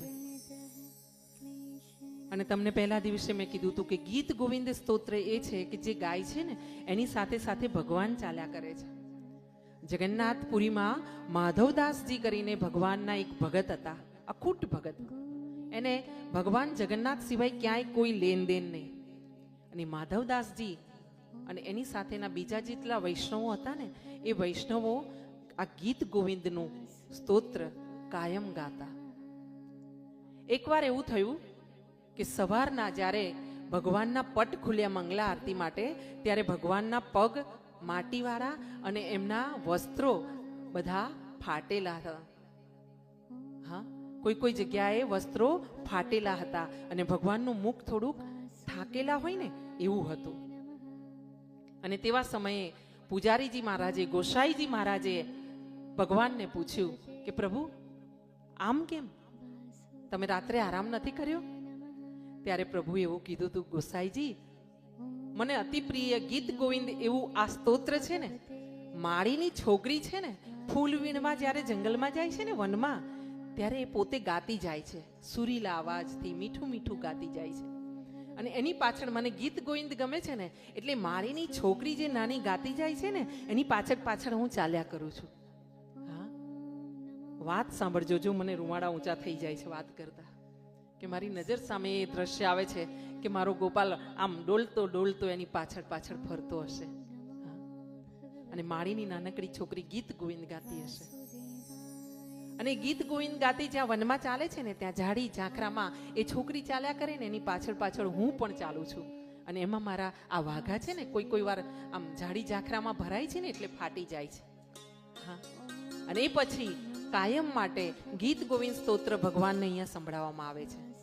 છે. અને તમને પહેલા દિવસે મેં કીધું હતું કે ગીત ગોવિંદ સ્તોત્ર એ છે કે જે ગાય છે ને, એની સાથે સાથે ભગવાન ચાલ્યા કરે છે. જગન્નાથપુરીમાં માધવદાસજી કરીને ભગવાનના એક ભગત હતા, અખૂટ ભગત. એને ભગવાન જગન્નાથ સિવાય ક્યાંય કોઈ લેનદેન નહીં. અને માધવદાસજી અને એની સાથેના બીજા જેટલા વૈષ્ણવો હતા ને, એ વૈષ્ણવો આ ગીત ગોવિંદનું સ્તોત્ર કાયમ ગાતા. એકવાર એવું થયું કે સવારના જ્યારે ભગવાનના પટ ખુલ્યા મંગલા આરતી માટે, ત્યારે ભગવાનના પગ માટીવાળા અને એમના વસ્ત્રો બધા ફાટેલા હતા. હા, કોઈ કોઈ જગ્યાએ વસ્ત્રો ફાટેલા હતા અને ભગવાનનું મુખ થોડુંક થાકેલા હોય ને, એવું હતું. અને તેવા સમયે પૂજારીજી મહારાજે, ગોસાઈજી મહારાજે ભગવાનને પૂછ્યું કે પ્રભુ, આમ કેમ? તમે રાત્રે આરામ નથી કર્યો? ત્યારે પ્રભુએ એવું કીધું તું, ગોસાઈજી, મને અતિ પ્રિય ગીત ગોવિંદ એવું આ સ્તોત્ર છે ને? માળીની છોકરી છે ને, ફૂલ વીણવા જ્યારે જંગલમાં જાય છે ને વનમાં, ત્યારે એ પોતે ગાતી જાય છે. સુરીલા અવાજથી મીઠું મીઠું ગાતી જાય છે. અને એની પાછળ મને ગીત ગોવિંદ ગમે છે ને, એટલે માળીની છોકરી જે નાની ગાતી જાય છે ને, એની પાછળ પાછળ હું ચાલ્યા કરું છું. વાત સાંભળજો, જો મને રૂવાડા ઊંચા થઈ જાય છે વાત કરતા. કે મારી નજર સામે એ દ્રશ્ય આવે છે કે મારો ગોપાલ આમ ડોલતો ડોલતો એની પાછળ પાછળ ફરતો હશે. અને માળીની નાનકડી છોકરી ગીત ગોવિંદ ગાતી હશે. અને ગીત ગોવિંદ ગાતી જ્યાં વનમાં ચાલે છે ને, ત્યાં ઝાડી ઝાંખરામાં એ છોકરી ચાલ્યા કરે ને, એની પાછળ પાછળ હું પણ ચાલું છું. અને એમાં મારા આ વાઘા છે ને, કોઈ કોઈ વાર આમ ઝાડી ઝાંખરામાં ભરાય છે ને, એટલે ફાટી જાય છે. હા. અને એ પછી કાયમ માટે ગીત ગોવિંદ સ્તોત્ર ભગવાનને અહીંયા સંભળાવવામાં આવે છે.